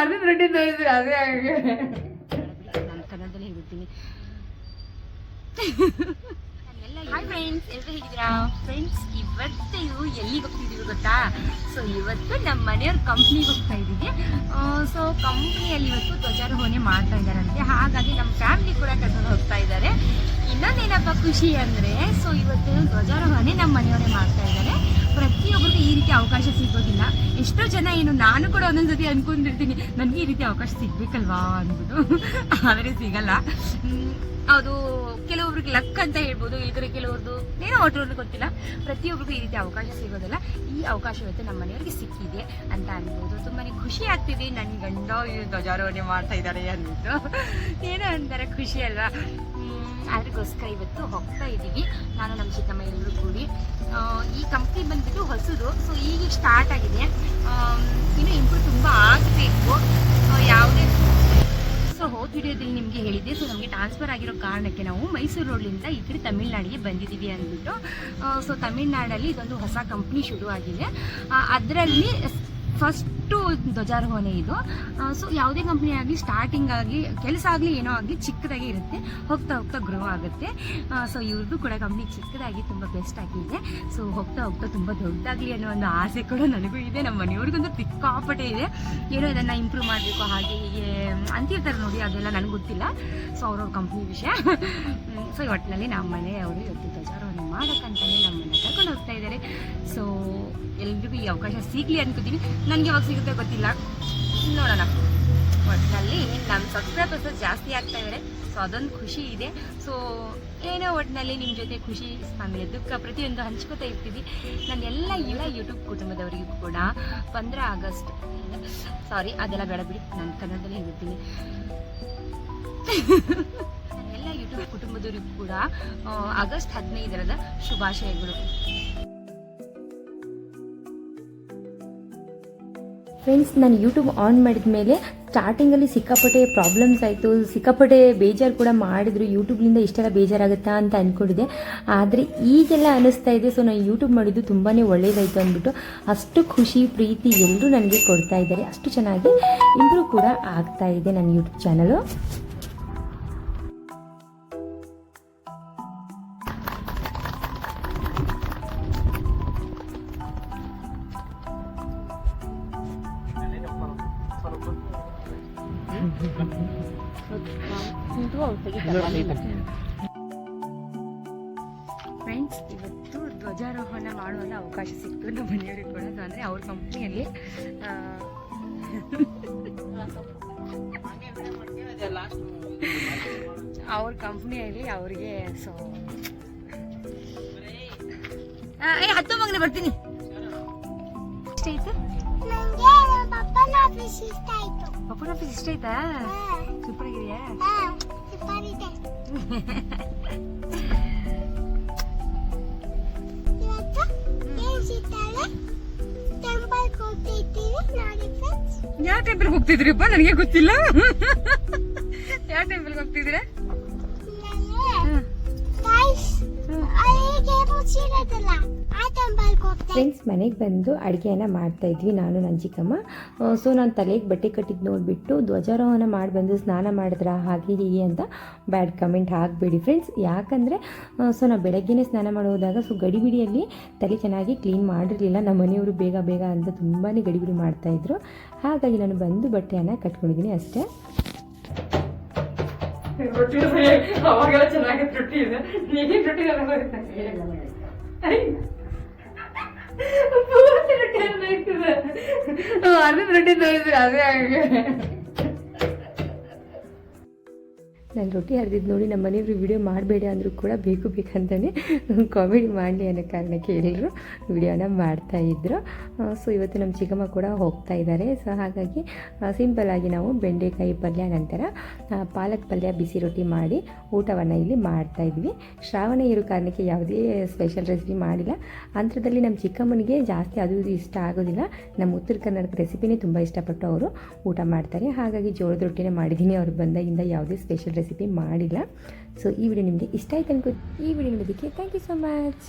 ಅರ್ಧ ರೊಟ್ಟಿ ಅದೇ ಹಾಗೆ. ನಾನು ಕನ್ನಡದಲ್ಲಿ ಹೇಳ್ಬಿಡ್ತೀನಿ. ಹಾಯ್ ಫ್ರೆಂಡ್ಸ್ ಎಲ್ಲರೂ ಹೇಗಿದ್ದೀರಾ? ಫ್ರೆಂಡ್ಸ್ ಇವತ್ತು ಇವು ಎಲ್ಲಿಗೆ ಹೋಗ್ತಿದ್ದೀವಿ ಗೊತ್ತಾ? ಸೊ ಇವತ್ತು ನಮ್ಮ ಮನೆಯವ್ರ ಕಂಪ್ನಿಗೆ ಹೋಗ್ತಾ ಇದ್ದೀವಿ. ಸೊ ಕಂಪ್ನಿಯಲ್ಲಿ ಇವತ್ತು ಧ್ವಜಾರೋಹಣೆ ಮಾಡ್ತಾ ಇದ್ದಾರಂತೆ. ಹಾಗಾಗಿ ನಮ್ಮ ಫ್ಯಾಮಿಲಿ ಕೂಡ ಕರ್ಕೊಂಡು ಹೋಗ್ತಾ ಇದ್ದಾರೆ. ಇನ್ನೊಂದೇನಪ್ಪ ಖುಷಿ ಅಂದರೆ ಸೊ ಇವತ್ತು ಧ್ವಜಾರೋಹಣೆ ನಮ್ಮ ಮನೆಯವರೇ ರೀತಿ ಅವಕಾಶ ಸಿಗೋದಿಲ್ಲ ಎಷ್ಟೋ ಜನ ಏನು ನಾನು ಕೂಡ ಒಂದೊಂದ್ಸತಿ ಅನ್ಕೊಂಡಿರ್ತೀನಿ, ನನಗೆ ಈ ರೀತಿ ಅವಕಾಶ ಸಿಗ್ಬೇಕಲ್ವಾ? ಅಂದ್ಬಿಟ್ಟು. ಆದರೆ ಸಿಗಲ್ಲ. ಅದು ಕೆಲವೊಬ್ರಿಗೆ ಲಕ್ ಅಂತ ಹೇಳ್ಬೋದು. ಇಲ್ಕರೆ ಕೆಲವ್ರದ್ದು ಏನೋ ಒಟ್ಟೊಂದು ಗೊತ್ತಿಲ್ಲ. ಪ್ರತಿಯೊಬ್ಬರಿಗೂ ಈ ರೀತಿ ಅವಕಾಶ ಸಿಗೋದಲ್ಲ. ಈ ಅವಕಾಶ ಇವತ್ತು ನಮ್ಮ ಮನೆಯವರಿಗೆ ಸಿಕ್ಕಿದೆ ಅಂತ ಅನ್ಬೋದು. ತುಂಬಾ ಖುಷಿ ಆಗ್ತಿದೆ. ನನ್ನ ಗಂಡ ಧ್ವಜಾರೋಹಣೆ ಮಾಡ್ತಾ ಇದ್ದಾರೆ ಅಂದ್ಬಿಟ್ಟು. ಏನೋ ಅಂತಾರೆ ಖುಷಿ ಅಲ್ವಾ? ಅದಕ್ಕೋಸ್ಕರ ಇವತ್ತು ಹೋಗ್ತಾ ಇದ್ದೀವಿ. ನಾನು ನಮ್ಮ ಚಿಕ್ಕಮ್ಮ ಎಲ್ಲರೂ ಕೂಡಿ. ಈ ಕಂಪ್ನಿ ಬಂದ್ಬಿಟ್ಟು ಹೊಸದು. ಸೊ ಈಗ ಸ್ಟಾರ್ಟ್ ಆಗಿದೆ. ಇನ್ನು ಇಂಪ್ರೂವ್ ತುಂಬ ಆಗಬೇಕು. ಯಾವುದೇ ಸೊ ಹೋದ ವಿಡಿಯೋದಲ್ಲಿ ನಿಮಗೆ ಹೇಳಿದ್ದೆ. ಸೊ ನಮಗೆ ಟ್ರಾನ್ಸ್ಫರ್ ಆಗಿರೋ ಕಾರಣಕ್ಕೆ ನಾವು ಮೈಸೂರು ರೋಡ್ಲಿಂದ ಈ ಕಡೆ ತಮಿಳ್ನಾಡಿಗೆ ಬಂದಿದ್ದೀವಿ ಅಂದ್ಬಿಟ್ಟು. ಸೊ ತಮಿಳ್ನಾಡಲ್ಲಿ ಇದೊಂದು ಹೊಸ ಕಂಪ್ನಿ ಶುರು ಆಗಿದೆ ಅದರಲ್ಲಿ ಫಸ್ಟು ಧ್ವಜಾರೋಹಣೆ ಇದು. ಸೊ ಯಾವುದೇ ಕಂಪ್ನಿ ಆಗಲಿ ಸ್ಟಾರ್ಟಿಂಗ್ ಆಗಿ ಕೆಲಸ ಆಗಲಿ ಏನೋ ಆಗಲಿ ಚಿಕ್ಕದಾಗಿ ಇರುತ್ತೆ. ಹೋಗ್ತಾ ಹೋಗ್ತಾ ಗ್ರೋ ಆಗುತ್ತೆ. ಸೊ ಇವ್ರದ್ದು ಕೂಡ ಕಂಪ್ನಿ ಚಿಕ್ಕದಾಗಿ ತುಂಬ ಬೆಸ್ಟ್ ಆಗಿದೆ. ಸೊ ಹೋಗ್ತಾ ಹೋಗ್ತಾ ತುಂಬ ದೊಡ್ಡದಾಗಲಿ ಅನ್ನೋ ಒಂದು ಆಸೆ ಕೂಡ ನನಗೂ ಇದೆ. ನಮ್ಮ ಮನೆಯವ್ರಿಗೊಂದು ತಿಕ್ಕಾಪಟೆ ಇದೆ. ಏನೋ ಇದನ್ನು ಇಂಪ್ರೂವ್ ಮಾಡಬೇಕು, ಹಾಗೆ ಹೀಗೆ ಅಂತಿರ್ತಾರೆ ನೋಡಿ, ಅದೆಲ್ಲ ನನಗೆ ಗೊತ್ತಿಲ್ಲ. ಸೊ ಅವ್ರವ್ರ ಕಂಪ್ನಿ ವಿಷಯ. ಸೊ ಒಟ್ಟಿನಲ್ಲಿ ನಮ್ಮ ಮನೆಯವರು ಇವತ್ತು ಧ್ವಜಾರೋಹಣೆ ಮಾಡೋಕ್ಕಂತಲೇ ನಮ್ಮನ್ನು ಕರ್ಕೊಂಡು ಹೋಗ್ತಾ ಇದ್ದಾರೆ. ಸೊ ಎಲ್ರಿಗೂ ಈ ಅವಕಾಶ ಸಿಗಲಿ ಅನ್ಕೋತೀನಿ. ನನಗೆ ಯಾವಾಗ ಸಿಗುತ್ತೆ ಗೊತ್ತಿಲ್ಲ. ನೋಡೋಣ. ಒಟ್ಟಿನಲ್ಲಿ ನಮ್ಮ ಸಬ್ಸ್ಕ್ರೈಬರ್ಸ್ ಜಾಸ್ತಿ ಆಗ್ತಾ ಇದ್ದಾರೆ ಸೊ ಅದೊಂದು ಖುಷಿ ಇದೆ. ಸೊ ಏನೋ ಒಟ್ಟಿನಲ್ಲಿ ನಿಮ್ಮ ಜೊತೆ ಖುಷಿ ಆಮೇಲೆ ದುಃಖ ಪ್ರತಿಯೊಂದು ಹಂಚ್ಕೋತಾ ಇರ್ತೀವಿ. ನನ್ನ ಎಲ್ಲ ಇಳ ಯೂಟ್ಯೂಬ್ ಕುಟುಂಬದವರಿಗೂ ಕೂಡ ಪಂದ್ರ ಆಗಸ್ಟ್ ಸಾರಿ ಅದೆಲ್ಲ ಬೇಡ ಬಿಡಿ. ನಾನು ಕನ್ನಡದಲ್ಲಿ ಹೇಳ್ತೀನಿ ಎಲ್ಲ ಯೂಟ್ಯೂಬ್ ಕುಟುಂಬದವರಿಗೂ ಕೂಡ ಆಗಸ್ಟ್ ಹದಿನೈದರದ ಶುಭಾಶಯಗಳು. ಫ್ರೆಂಡ್ಸ್ ನಾನು ಯೂಟ್ಯೂಬ್ ಆನ್ ಮಾಡಿದ ಮೇಲೆ ಸ್ಟಾರ್ಟಿಂಗಲ್ಲಿ ಸಿಕ್ಕಾಪಟ್ಟೆ ಪ್ರಾಬ್ಲಮ್ಸ್ ಆಯಿತು, ಸಿಕ್ಕಾಪಟ್ಟೆ ಬೇಜಾರು ಕೂಡ ಮಾಡಿದ್ರು. ಯೂಟ್ಯೂಬ್ನಿಂದ ಇಷ್ಟೆಲ್ಲ ಬೇಜಾರಾಗುತ್ತಾ ಅಂತ ಅಂದ್ಕೊಂಡಿದ್ದೆ ಆದರೆ ಈಗೆಲ್ಲ ಅನ್ನಿಸ್ತಾ ಇದೆ ಸೊ ನಾನು ಯೂಟ್ಯೂಬ್ ಮಾಡಿದ್ದು ತುಂಬಾ ಒಳ್ಳೇದಾಯಿತು ಅಂದ್ಬಿಟ್ಟು ಅಷ್ಟು ಖುಷಿ, ಪ್ರೀತಿ ಎಲ್ಲರೂ ನನಗೆ ಕೊಡ್ತಾ ಇದ್ದಾರೆ. ಅಷ್ಟು ಚೆನ್ನಾಗಿ ಇಂಪ್ರೂವ್ ಕೂಡ ಆಗ್ತಾ ಇದೆ ನನ್ನ ಯೂಟ್ಯೂಬ್ ಚಾನಲು ಫ್ರೆಂಡ್ಸ್ ಇವತ್ತು ಧ್ವಜಾರೋಹಣ ಮಾಡುವ ಅವಕಾಶ ಸಿಕ್ತು ನಮ್ಮ ಮನೆಯವರಿಗೆ ಕೂಡ ಸೊ ಅಂದರೆ ಅವ್ರ ಕಂಪ್ನಿಯಲ್ಲಿ ಅವ್ರ ಕಂಪ್ನಿಯಲ್ಲಿ ಅವ್ರಿಗೆ ಸೊ ಹತ್ತು ಮಗನೆ ಬರ್ತೀನಿ. ನಮ್ಮ ಪಪ್ಪನ ಆಫೀಸ್ ಇಷ್ಟ ಆಯ್ತು ಪಪ್ಪನ ಆಫೀಸ್ ಇಷ್ಟ ಆಯ್ತಾ ಸೂಪರ್ ಆಗಿದೆಯಾ ಸೂಪರ್ ಇದೆ ಇವತ್ತು ಏನ್ ಸಿಗ್ತಾಳೆ ಟೆಂಪಲ್ ಹೋಗ್ತಿದ್ದೀವಿ ನೋಡಿ ಫ್ರೆಂಡ್ಸ್ ಯಾವ ಟೆಂಪಲ್ಗೆ ಹೋಗ್ತಿದ್ರಿಪ್ಪ ನನಗೆ ಗೊತ್ತಿಲ್ಲ. ಯಾವ ಟೆಂಪಲ್ ಹೋಗ್ತಿದ್ದೀರಾ? ಫ್ರೆಂಡ್ಸ್ ಮನೆಗೆ ಬಂದು ಅಡುಗೆಯನ್ನು ಮಾಡ್ತಾ ಇದ್ವಿ ನಾನು ನನ್ನ ಚಿಕ್ಕಮ್ಮ ಸೊ ನಾನು ತಲೆಗೆ ಬಟ್ಟೆ ಕಟ್ಟಿದ್ದು ನೋಡಿಬಿಟ್ಟು ಧ್ವಜಾರೋಹಣ ಮಾಡಿ ಬಂದು ಸ್ನಾನ ಮಾಡಿದ್ರ, ಹಾಗೆ ಹೀಗೆ ಅಂತ ಬ್ಯಾಡ್ ಕಮೆಂಟ್ ಹಾಕಬೇಡಿ ಫ್ರೆಂಡ್ಸ್ ಯಾಕಂದರೆ ಸೊ ನಾವು ಬೆಳಗ್ಗೆನೇ ಸ್ನಾನ ಮಾಡೋದಾಗ ಸೊ ಗಡಿಬಿಡಿಯಲ್ಲಿ ತಲೆ ಚೆನ್ನಾಗಿ ಕ್ಲೀನ್ ಮಾಡಿರಲಿಲ್ಲ. ನಮ್ಮ ಮನೆಯವರು ಬೇಗ ಬೇಗ ಅಂತ ತುಂಬಾ ಗಡಿಬಿಡಿ ಮಾಡ್ತಾಯಿದ್ರು ಹಾಗಾಗಿ ನಾನು ಬಂದು ಬಟ್ಟೆಯನ್ನು ಕಟ್ಕೊಂಡಿದ್ದೀನಿ ಅಷ್ಟೇ. ರೊಟ್ಟಿ ಅವಾಗೆಲ್ಲ ಚೆನ್ನಾಗಿತ್ತು ರೊಟ್ಟಿ ಇದೆ ನೀಗಿನ ರೊಟ್ಟಿ ಪೂರ್ತಿ ರೊಟ್ಟಿ ಆಯ್ತದೆ ಅರ್ಧ ರೊಟ್ಟಿ ತೋರಿಸ್ರಿ ಅದೇ ಹಾಗೆ. ನಾನು ರೊಟ್ಟಿ ಹರಿದಿದ್ದು ನೋಡಿ ನಮ್ಮ ಮನೆಯವರು ವಿಡಿಯೋ ಮಾಡಬೇಡಿ ಅಂದರೂ ಕೂಡ ಬೇಕು ಬೇಕಂತಲೇ ಕಾಮಿಡಿ ಮಾಡಲಿ ಅನ್ನೋ ಕಾರಣಕ್ಕೆ ಎಲ್ಲರೂ ವಿಡಿಯೋನ ಮಾಡ್ತಾಯಿದ್ರು ಸೊ ಇವತ್ತು ನಮ್ಮ ಚಿಕ್ಕಮ್ಮ ಕೂಡ ಹೋಗ್ತಾ ಇದ್ದಾರೆ ಸೊ ಹಾಗಾಗಿ ಸಿಂಪಲ್ಲಾಗಿ ನಾವು ಬೆಂಡೆಕಾಯಿ ಪಲ್ಯ ನಂತರ ಪಾಲಕ್ ಪಲ್ಯ ಬಿಸಿ ರೊಟ್ಟಿ ಮಾಡಿ ಊಟವನ್ನು ಇಲ್ಲಿ ಮಾಡ್ತಾ ಇದ್ವಿ. ಶ್ರಾವಣ ಇರೋ ಕಾರಣಕ್ಕೆ ಯಾವುದೇ ಸ್ಪೆಷಲ್ ರೆಸಿಪಿ ಮಾಡಿಲ್ಲ. ಅಂಥದ್ರಲ್ಲಿ ನಮ್ಮ ಚಿಕ್ಕಮ್ಮನಿಗೆ ಜಾಸ್ತಿ ಅದು ಇದು ಇಷ್ಟ ಆಗೋದಿಲ್ಲ. ನಮ್ಮ ಉತ್ತರ ಕನ್ನಡದ ರೆಸಿಪಿನೇ ತುಂಬ ಇಷ್ಟಪಟ್ಟು ಅವರು ಊಟ ಮಾಡ್ತಾರೆ. ಹಾಗಾಗಿ ಜೋಳದ ರೊಟ್ಟಿನೇ ಮಾಡಿದ್ದೀನಿ. ಅವ್ರು ಬಂದಾಗಿಂದ ಯಾವುದೇ ಸ್ಪೆಷಲ್ ರೆಸಿಪಿ ಮಾಡಿಲ್ಲ. ಸೊ ಈ ವಿಡಿಯೋ ನಿಮಗೆ ಇಷ್ಟ ಆಯ್ತು ಅನ್ಕೋ ಈ ವಿಡಿಯೋ ನೋಡೋದಕ್ಕೆ ಥ್ಯಾಂಕ್ ಯು ಸೊ ಮಚ್